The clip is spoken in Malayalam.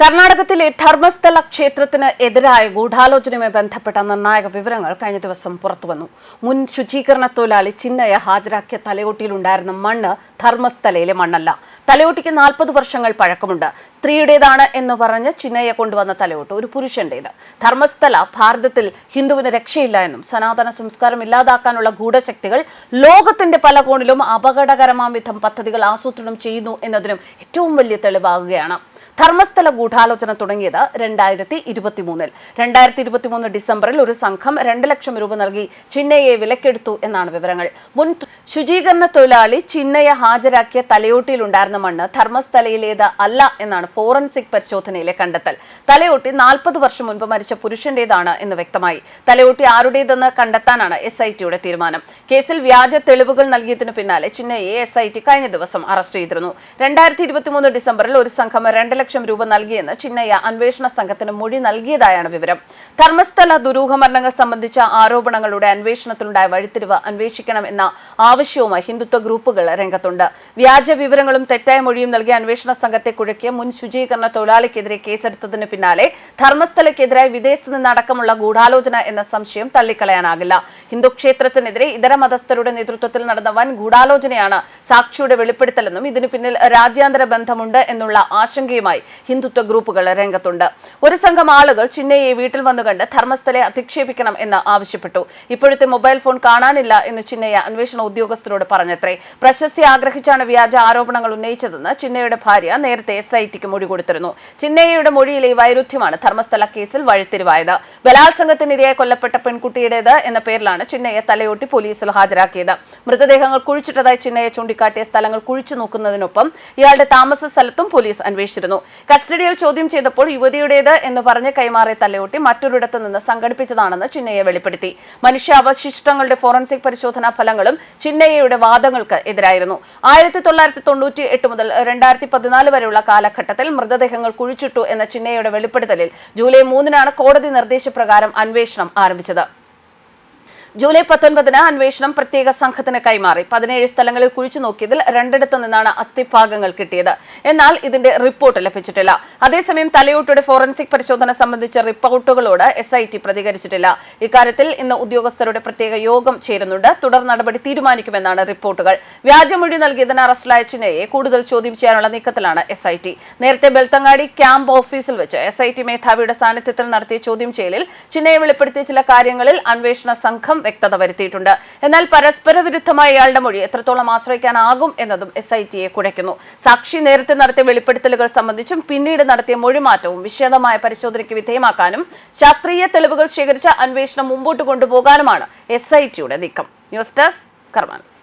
കർണാടകത്തിലെ ധർമ്മസ്ഥല ക്ഷേത്രത്തിന് എതിരായ ഗൂഢാലോചനയുമായി ബന്ധപ്പെട്ട നിർണായക വിവരങ്ങൾ കഴിഞ്ഞ ദിവസം പുറത്തുവന്നു. മുൻ ശുചീകരണ തൊഴിലാളി ചിന്നയ ഹാജരാക്കിയ തലയോട്ടിയിലുണ്ടായിരുന്ന മണ്ണ് ധർമ്മസ്ഥലയിലെ മണ്ണല്ല. തലയോട്ടിക്ക് നാൽപ്പത് വർഷങ്ങൾ പഴക്കമുണ്ട്. സ്ത്രീയുടേതാണ് എന്ന് പറഞ്ഞ് ചിന്നയ്യ കൊണ്ടുവന്ന തലയോട്ട് ഒരു പുരുഷന്റേത്. ധർമ്മസ്ഥല ഭാരതത്തിൽ ഹിന്ദുവിന് രക്ഷയില്ല എന്നും സനാതന സംസ്കാരം ഇല്ലാതാക്കാനുള്ള ഗൂഢശക്തികൾ ലോകത്തിന്റെ പല കോണിലും അപകടകരമാം വിധം പദ്ധതികൾ ആസൂത്രണം ചെയ്യുന്നു എന്നതിനും ഏറ്റവും വലിയ തെളിവാകുകയാണ്. ധർമ്മസ്ഥല ഗൂഢാലോചന തുടങ്ങിയത് രണ്ടായിരത്തി ഇരുപത്തി മൂന്നിൽ രണ്ടായിരത്തി ഇരുപത്തി മൂന്ന് ഡിസംബറിൽ ഒരു സംഘം രണ്ട് ലക്ഷം രൂപ നൽകി ചിന്നയെ വിലക്കെടുത്തു എന്നാണ് വിവരങ്ങൾ. മുൻ ശുചീകരണ തൊഴിലാളി ചിന്നയെ ഹാജരാക്കിയ തലയോട്ടിയിലുണ്ടായിരുന്ന മണ്ണ് ധർമ്മസ്ഥലയിലേത് അല്ല എന്നാണ് ഫോറൻസിക് പരിശോധനയിലെ കണ്ടെത്തൽ. തലയോട്ടി നാൽപ്പത് വർഷം മുൻപ് മരിച്ച പുരുഷന്റേതാണ് എന്ന് വ്യക്തമായി. തലയോട്ടി ആരുടേതെന്ന് കണ്ടെത്താനാണ് എസ് ഐ ടിയുടെ തീരുമാനം. കേസിൽ വ്യാജ തെളിവുകൾ നൽകിയതിനു പിന്നാലെ ചിന്നയെ എസ് ഐ ടി കഴിഞ്ഞ ദിവസം അറസ്റ്റ് ചെയ്തിരുന്നു. രണ്ടായിരത്തി ഇരുപത്തിമൂന്ന് ഡിസംബറിൽ ഒരു സംഘം രണ്ട് ലക്ഷം രൂപ നൽകിയെന്ന് ചിന്നയ്യ അന്വേഷണ സംഘത്തിന് മൊഴി നൽകിയതായാണ് വിവരം. ധർമ്മസ്ഥല ദുരൂഹമരണങ്ങൾ സംബന്ധിച്ച ആരോപണങ്ങളുടെ അന്വേഷണത്തിലുണ്ടായ വഴിത്തിരിവ് അന്വേഷിക്കണം എന്ന ആവശ്യവുമായി ഹിന്ദുത്വ ഗ്രൂപ്പുകൾ രംഗത്തുണ്ട്. വ്യാജ വിവരങ്ങളും തെറ്റായ മൊഴിയും നൽകിയ അന്വേഷണ സംഘത്തെ കുഴക്കിയ മുൻ ശുചീകരണ തൊഴിലാളിക്കെതിരെ കേസെടുത്തതിന് പിന്നാലെ ധർമ്മസ്ഥലയ്ക്കെതിരായി വിദേശത്ത് നിന്നടക്കമുള്ള ഗൂഢാലോചന എന്ന സംശയം തള്ളിക്കളയാനാകില്ല. ഹിന്ദു ക്ഷേത്രത്തിനെതിരെ ഇതര മതസ്ഥരുടെ നേതൃത്വത്തിൽ നടന്ന വൻ ഗൂഢാലോചനയാണ് സാക്ഷിയുടെ വെളിപ്പെടുത്തലെന്നും ഇതിനു പിന്നിൽ രാജ്യാന്തര ബന്ധമുണ്ട് എന്നുള്ള ആശങ്കയുമായി ഹിന്ദുത്വ ഗ്രൂപ്പുകൾ രംഗത്തുണ്ട്. ഒരു സംഘം ആളുകൾ ചിന്നയെ വീട്ടിൽ വന്നു കണ്ട് ധർമ്മസ്ഥലെ അധിക്ഷേപിക്കണം എന്ന് ആവശ്യപ്പെട്ടു. ഇപ്പോഴത്തെ മൊബൈൽ ഫോൺ കാണാനില്ല എന്ന് ചിന്നയ അന്വേഷണ ഉദ്യോഗസ്ഥരോട് പറഞ്ഞത്രേ. പ്രശസ്തി ആഗ്രഹിച്ചാണ് വ്യാജ ആരോപണങ്ങൾ ഉന്നയിച്ചതെന്ന് ചിന്നയുടെ ഭാര്യ നേരത്തെ എസ് ഐ ടിക്ക് മൊഴി കൊടുത്തിരുന്നു. ചിന്നയയുടെ മൊഴിയിലെ വൈരുദ്ധ്യമാണ് ധർമ്മസ്ഥല കേസിൽ വഴിത്തിരിവായത്. ബലാത്സംഗത്തിനിരയായി കൊല്ലപ്പെട്ട പെൺകുട്ടിയുടേത് എന്ന പേരിലാണ് ചിന്നയെ തലയോട്ടി പോലീസിൽ ഹാജരാക്കിയത്. മൃതദേഹങ്ങൾ കുഴിച്ചിട്ടതായി ചിന്നയെ ചൂണ്ടിക്കാട്ടിയ സ്ഥലങ്ങൾ കുഴിച്ചു നോക്കുന്നതിനൊപ്പം ഇയാളുടെ താമസ സ്ഥലത്തും പോലീസ് അന്വേഷിച്ചിരുന്നു. കസ്റ്റഡിയിൽ ചോദ്യം ചെയ്തപ്പോൾ യുവതിയുടേത് എന്ന് പറഞ്ഞ് കൈമാറിയ തലയോട്ടി മറ്റൊരിടത്ത് നിന്ന് സംഘടിപ്പിച്ചതാണെന്ന് ചിന്നയെ വെളിപ്പെടുത്തി. മനുഷ്യാവശിഷ്ടങ്ങളുടെ ഫോറൻസിക് പരിശോധനാ ഫലങ്ങളും ചിന്നയ്യയുടെ വാദങ്ങൾക്ക് എതിരായിരുന്നു. ആയിരത്തി തൊള്ളായിരത്തി തൊണ്ണൂറ്റി എട്ട് മുതൽ രണ്ടായിരത്തി പതിനാല് വരെയുള്ള കാലഘട്ടത്തിൽ മൃതദേഹങ്ങൾ കുഴിച്ചിട്ടു എന്ന ചിന്നയ്യയുടെ വെളിപ്പെടുത്തലിൽ ജൂലൈ മൂന്നിനാണ് കോടതി നിർദ്ദേശപ്രകാരം അന്വേഷണം ആരംഭിച്ചത്. ജൂലൈ പത്തൊൻപതിന് അന്വേഷണം പ്രത്യേക സംഘത്തിന് കൈമാറി. പതിനേഴ് സ്ഥലങ്ങളിൽ കുഴിച്ചു നോക്കിയതിൽ രണ്ടിടത്തു നിന്നാണ് അസ്ഥിഭാഗങ്ങൾ കിട്ടിയത്. എന്നാൽ ഇതിന്റെ റിപ്പോർട്ട് ലഭിച്ചിട്ടില്ല. അതേസമയം തലയോട്ടിയുടെ ഫോറൻസിക് പരിശോധന സംബന്ധിച്ച റിപ്പോർട്ടുകളോട് എസ് പ്രതികരിച്ചിട്ടില്ല. ഇക്കാര്യത്തിൽ ഇന്ന് ഉദ്യോഗസ്ഥരുടെ പ്രത്യേക യോഗം ചേരുന്നുണ്ട്. തുടർ നടപടി തീരുമാനിക്കുമെന്നാണ് റിപ്പോർട്ടുകൾ. വ്യാജമൊഴി നൽകിയതിന് അറസ്റ്റിലായ ചിന്നയെ കൂടുതൽ ചോദ്യം ചെയ്യാനുള്ള നീക്കത്തിലാണ് എസ് നേരത്തെ ബെൽത്തങ്ങാടി ക്യാമ്പ് ഓഫീസിൽ വെച്ച് എസ് ഐ ടി മേധാവിയുടെ സാന്നിധ്യത്തിൽ നടത്തിയ ചോദ്യം ചെയ്യലിൽ ചിന്നയെ വെളിപ്പെടുത്തിയ ചില കാര്യങ്ങളിൽ അന്വേഷണ സംഘം വ്യക്തത വരുത്തിയിട്ടുണ്ട്. എന്നാൽ പരസ്പര വിരുദ്ധമായ ഇയാളുടെ മൊഴി എത്രത്തോളം ആശ്രയിക്കാനാകും എന്നതും എസ് ഐ ടിയെ കുഴയ്ക്കുന്നു. സാക്ഷി നേരത്തെ നടത്തിയ വെളിപ്പെടുത്തലുകൾ സംബന്ധിച്ചും പിന്നീട് നടത്തിയ മൊഴിമാറ്റവും വിശദമായ പരിശോധനയ്ക്ക് വിധേയമാക്കാനും ശാസ്ത്രീയ തെളിവുകൾ ശേഖരിച്ച അന്വേഷണം മുമ്പോട്ട് കൊണ്ടുപോകാനുമാണ് എസ് ഐ ടിയുടെ നീക്കം. News desk കർമാൻസ്.